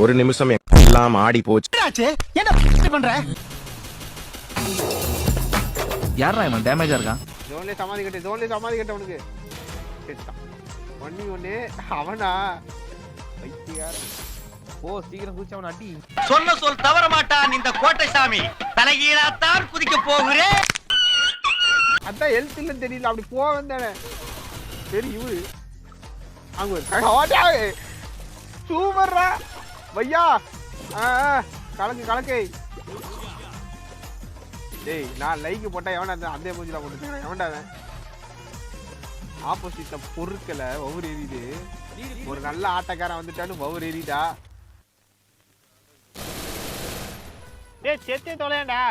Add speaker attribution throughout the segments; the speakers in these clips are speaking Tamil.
Speaker 1: ஒரு நிமிஷம் எல்லாம் ஆடி போச்சு.
Speaker 2: என்ன பண்ற?
Speaker 3: யாரா இவன்? டேமேஜா இருக்கான்.
Speaker 4: ஜோன்லேயே சமாதி கட்டு ஜோன்லேயே சமாதி கட்டு அவனுக்கு ஒன்னி ஒண்ணு அவனா? பைத்தியக்காரன்.
Speaker 3: ஓ சீக்கிரம் குதிச்சு அவன் அடி.
Speaker 5: சொன்ன சொல் தவற மாட்டான் இந்த கோட்டை சாமி தலைகீழாத்தான் குதிக்க போகிறேன்
Speaker 4: அதான் ஹெல்த் இல்லைன்னு தெரியல அப்படி போக வந்தானே. சரி இவரு. கடை சூப்பர்ரா. வையா? ஆ ஆ, கலக்கு கலக்கு டேய் நான் லைக் போட்டா எவனா அந்த மூஞ்சில போட்டுக்கிறேன் எவன்டா அவன்? ஆப்போசிட்ல பொருட்களை ஒவ்வொரு எரியுது. ஒரு நல்ல ஆட்டக்காரன் வந்துட்டான்னு ஒவ்வொரு எரியுதா? டேய் செத்தே தொலையாண்டா.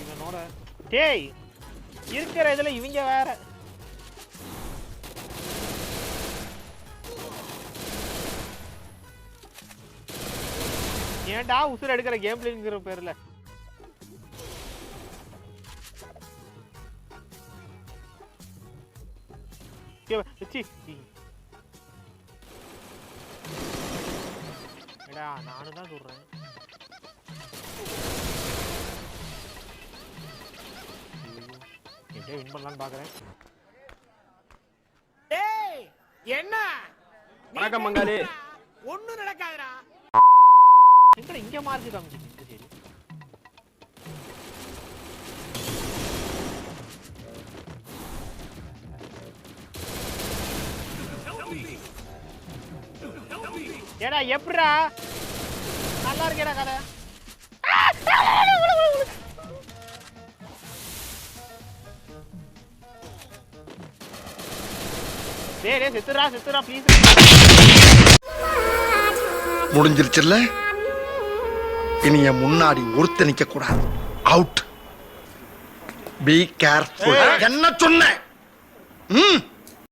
Speaker 4: இவனோட. டேய் இருக்கிற இதுல இவங்க வேற. ஏன்டா உசுர் எடுக்கிற கேம் பிளேங்கிற பேர்ல நானும் தான் சொல்றேன். எப்படியோ வின் பண்ணலாம்னு பாக்குறேன்
Speaker 5: என்ன?
Speaker 4: வணக்கம் மங்காளி.
Speaker 5: ஒண்ணும் நடக்காதுடா.
Speaker 4: எங்கடா இங்க மார்க்கு காமிச்சிட்டு சரி ஏடா எப்படிடா? நல்லா இருக்கேடா கதை. டேய் டேய் செத்துடா செத்துடா ப்ளீஸ்
Speaker 6: முடிஞ்சிருச்சுல்ல? இனி என் முன்னாடி ஒருத்த நிக்க கூடாது அவுட் பி கேர்ஃபுல் என்ன சொன்ன? ம்?